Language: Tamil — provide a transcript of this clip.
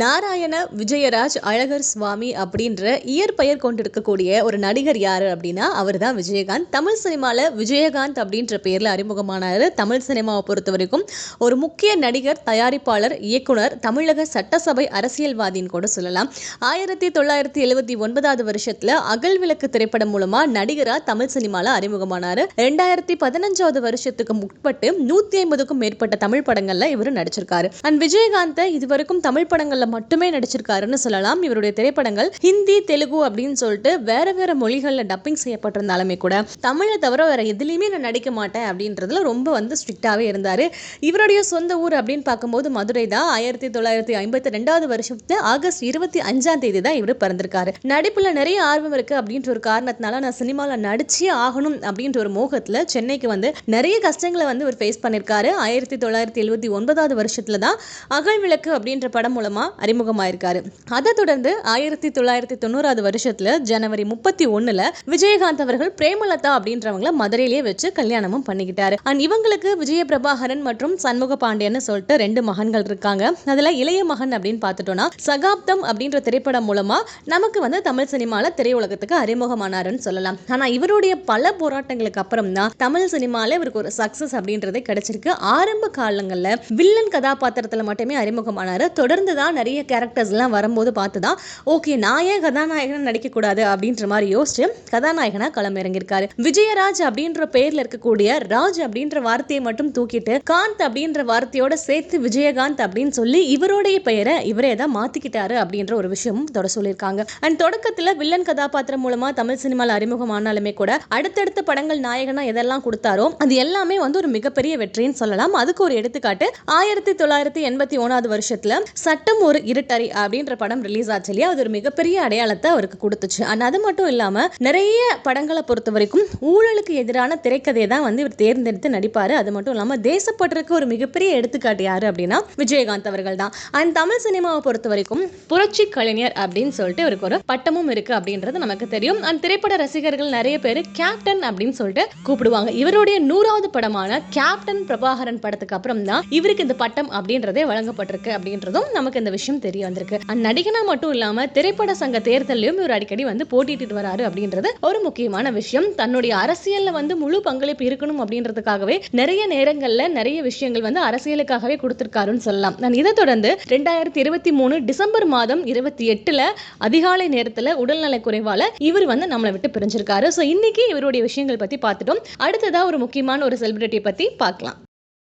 நாராயண விஜயராஜ் அழகர் சுவாமி அப்படின்ற இயற்பெயர் கொண்டிருக்கக்கூடிய ஒரு நடிகர் யாரு அப்படின்னா அவர் தான் விஜயகாந்த். தமிழ் சினிமாவில் விஜயகாந்த் அப்படின்ற பேரில் அறிமுகமானார். தமிழ் சினிமாவை பொறுத்த வரைக்கும் ஒரு முக்கிய நடிகர் தயாரிப்பாளர் இயக்குனர் தமிழக சட்டசபை அரசியல்வாதின்னு கூட சொல்லலாம். ஆயிரத்தி தொள்ளாயிரத்தி எழுபத்தி ஒன்பதாவது வருஷத்தில் அகல் விளக்கு திரைப்படம் மூலமாக நடிகராக தமிழ் சினிமாவில் அறிமுகமானார். ரெண்டாயிரத்தி பதினஞ்சாவது வருஷத்துக்கு முற்பட்டு நூற்றி ஐம்பதுக்கும் மேற்பட்ட தமிழ் படங்களில் இவர் நடிச்சிருக்காரு. அண்ட் விஜயகாந்தை இதுவரைக்கும் தமிழ் படங்கள் திரைப்படங்களில் மட்டுமே நடிச்சிருக்காருன்னு சொல்லலாம். இவருடைய திரைப்படங்கள் ஹிந்தி தெலுங்கு அப்படின்னு சொல்லிட்டு வேற வேற மொழிகளில் டப்பிங் செய்யப்பட்டிருந்தாலுமே கூட தமிழை தவிர வேற எதுலேயுமே நான் நடிக்க மாட்டேன் அப்படின்றதுல ரொம்ப வந்து ஸ்ட்ரிக்டாகவே இருந்தார். இவருடைய சொந்த ஊர் அப்படின்னு பார்க்கும்போது மதுரை தான். ஆயிரத்தி தொள்ளாயிரத்தி ஐம்பத்தி ரெண்டாவது வருஷத்து ஆகஸ்ட் இருபத்தி அஞ்சாம் தேதி தான் இவர் பிறந்திருக்காரு. நடிப்பில் நிறைய ஆர்வம் இருக்கு அப்படின்ற ஒரு காரணத்தினால நான் சினிமாவில் நடிச்சே ஆகணும் அப்படின்ற ஒரு மோகத்தில் சென்னைக்கு வந்து நிறைய கஷ்டங்களை வந்து இவர் ஃபேஸ் பண்ணியிருக்காரு ஆயிரத்தி தொள்ளாயிரத்தி எழுபத்தி ஒன்பதாவது வருஷத்துல தான் அகல் விளக்கு அப்படின்ற படம் மூலமாக மூலமாக அறிமுகமாயிருக்காரு. அதை தொடர்ந்து ஆயிரத்தி தொள்ளாயிரத்தி தொண்ணூறாவது வருஷத்துல ஜனவரி முப்பத்தி ஒண்ணுல விஜயகாந்த் அவர்கள் பிரேமலதா அப்படின்றவங்கள மதுரையிலேயே வச்சு கல்யாணமும் பண்ணிக்கிட்டாரு. அண்ட் இவங்களுக்கு விஜய பிரபாகரன் மற்றும் சண்முக பாண்டியன்னு சொல்லிட்டு ரெண்டு மகன்கள் இருக்காங்க. அதில் இளைய மகன் அப்படின்னு பார்த்துட்டோம்னா சகாப்தம் அப்படின்ற திரைப்படம் மூலமா நமக்கு வந்து தமிழ் சினிமால திரையுலகத்துக்கு அறிமுகமானாருன்னு சொல்லலாம். ஆனா இவருடைய பல போராட்டங்களுக்கு அப்புறம் தான் தமிழ் சினிமாவில் இவருக்கு ஒரு சக்சஸ் அப்படின்றதே கிடைச்சிருக்கு. ஆரம்ப காலங்கள்ல வில்லன் கதாபாத்திரத்துல மட்டுமே அறிமுகமானார். தொடர்ந்து தான் நிறைய கேரக்டர்ஸ்லாம் வரும்போது பார்த்து தான் ஓகே நான் ஏன் கதாநாயகன் நடிக்கக்கூடாது அப்படின்ற மாதிரி யோசிச்சு கதாநாயகனாக களம் இறங்கியிருக்காரு விஜயராஜ் அப்படின்ற பேரில் இருக்கக்கூடிய ராஜ் அப்படின்ற வார்த்தையை மட்டும் தூக்கிட்டு காந்த் அப்படின்ற வார்த்தையோட சேர்த்து விஜயகாந்த் அப்படின்னு சொல்லி இவருடைய பெயரை இவரே தான் மாற்றிக்கிட்டாரு அப்படின்ற ஒரு விஷயமும் தொட சொல்லியிருக்காங்க. அண்ட் தொடக்கத்தில் வில்லன் கதாபாத்திரம் மூலமாக தமிழ் சினிமாவில் அறிமுகமானாலுமே கூட அடுத்தடுத்த படங்கள் நாயகனா எதெல்லாம் கொடுத்தாரோ அது எல்லாமே வந்து ஒரு மிகப்பெரிய வெற்றின்னு சொல்லலாம். அதுக்கு ஒரு எடுத்துக்காட்டு ஆயிரத்தி தொள்ளாயிரத்தி எண்பத்தி ஒன்றாவது வருஷத்தில் சட்டம் ஒரு இருட்டறை அப்படின்ற படம் ரிலீஸ் ஆச்சு இல்லையா? அது ஒரு மிகப்பெரிய அடையாளத்தை அவருக்கு கொடுத்துச்சு. அண்ட் அது மட்டும் இல்லாம நிறைய படங்களை பொறுத்த வரைக்கும் ஊழலுக்கு எதிரான திரைக்கதையை தான் வந்து இவர் தேர்ந்தெடுத்து நடிப்பாரு. அது மட்டும் இல்லாம தேசப்பட்டிருக்கு ஒரு மிகப்பெரிய எடுத்துக்காட்டு யாரு அப்படின்னா விஜயகாந்த் அவர்கள் தான். அண்ட் தமிழ் சினிமாவை பொறுத்த வரைக்கும் புரட்சி கலைஞர் அப்படின்னு சொல்லிட்டு இவருக்கு ஒரு பட்டமும் இருக்கு அப்படின்றது நமக்கு தெரியும். அண்ட் திரைப்பட ரசிகர்கள் நிறைய பேர் கேப்டன் அப்படின்னு சொல்லிட்டு கூப்பிடுவாங்க. இவருடைய நூறாவது படமான கேப்டன் பிரபாகரன் படத்துக்கு அப்புறம் தான் இவருக்கு இந்த பட்டம் அப்படின்றதே வழங்கப்பட்டிருக்கு அப்படின்றதும் நமக்கு இந்த விஷயம் தெரிய வந்திருக்கு. அண்ட் நடிகனா மட்டும் இல்லாம திரைப்பட சங்க தேர்தலையும் இவர் அடிக்கடி வந்து போட்டிட்டு வராரு அப்படின்றது ஒரு முக்கியமான விஷயம். தன்னுடைய அரசியல்ல வந்து முழு பங்களிப்பு இருக்கணும் அப்படின்றதுக்காகவே நிறைய நேரங்கள்ல நிறைய விஷயங்கள் வந்து அரசியலுக்காகவே கொடுத்திருக்காருன்னு சொல்லலாம். நான் இதை தொடர்ந்து ரெண்டாயிரத்தி இருபத்தி மூணு டிசம்பர் மாதம் இருபத்தி எட்டுல அதிகாலை நேரத்துல உடல்நல குறைவால இவர் வந்து நம்மளை விட்டு பிரிஞ்சிருக்காரு. ஸோ இன்னைக்கு இவருடைய விஷயங்கள் பத்தி பார்த்துட்டோம். அடுத்ததா ஒரு முக்கியமான ஒரு செலிபிரிட்டியை பத்தி பார்க்கலாம்.